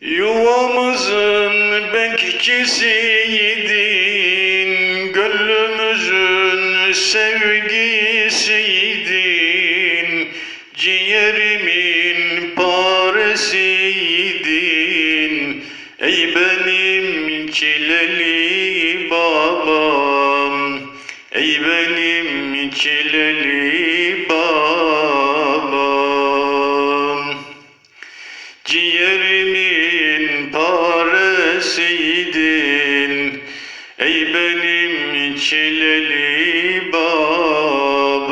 Yuvamızın bekçisiydin, gönlümüzün sevgisiydin, ciğerimin paresiydin, ey benim çileli babam, ey benim çileli babam. Çileli babam.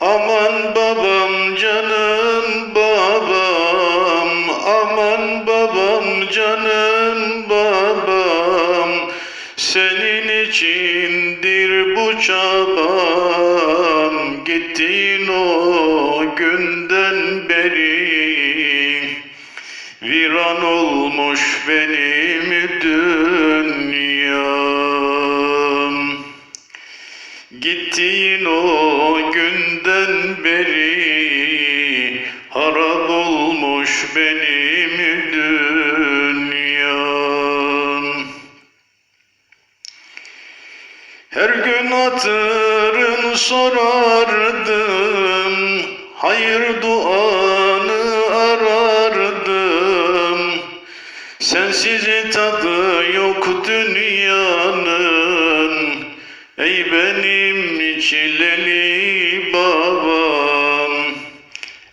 Aman babam canım babam. Aman babam canım babam. Senin içindir bu çabam. Gittin o günden beri. Viran olmuş benim dünyam Gittin o günden beri harap olmuş benim dünyam. Her gün hatırını sorardım Hayır duanı Sensiz tadı yok dünyanın. Ey benim çileli babam.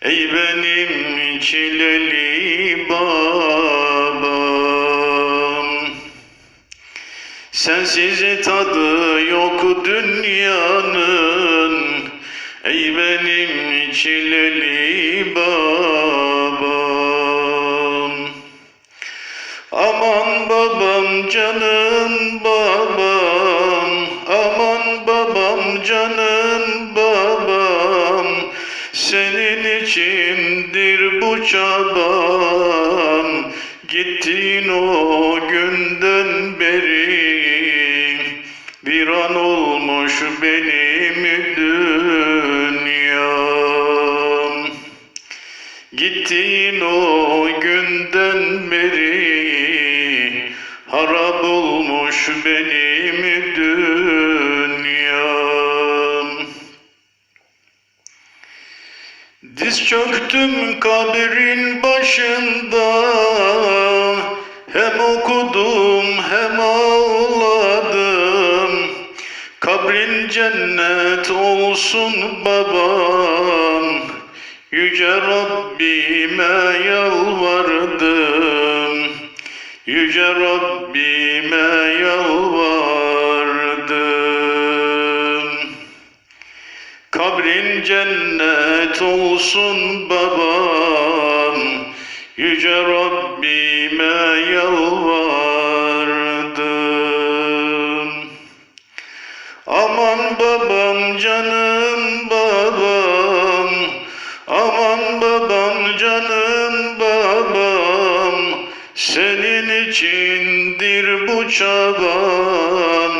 Ey benim çileli babam. Sensiz tadı yok dünyanın. Ey benim çileli babam Aman babam canım babam. Aman babam canım babam. Senin içindir bu çabam. Gittin o günden beri. Bir an olmuş benim dünyam. Gittin o günden beri harap olmuş benim dünyam. Diz çöktüm kabrin başında Hem okudum hem ağladım. Kabrin cennet olsun babam Yüce Rabbime yalvardım. Yüce Rabbime yalvardım. Kabrin cennet olsun babam. Yüce Rabbime yalvardım. Aman babam canım babam senin içindir bu çabam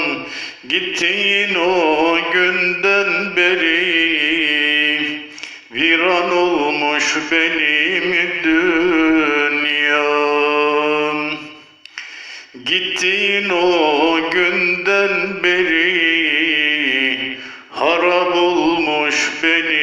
Gittiğin o günden beri. Viran olmuş benim dünyam. Gittiğin o günden beri Harap olmuş benim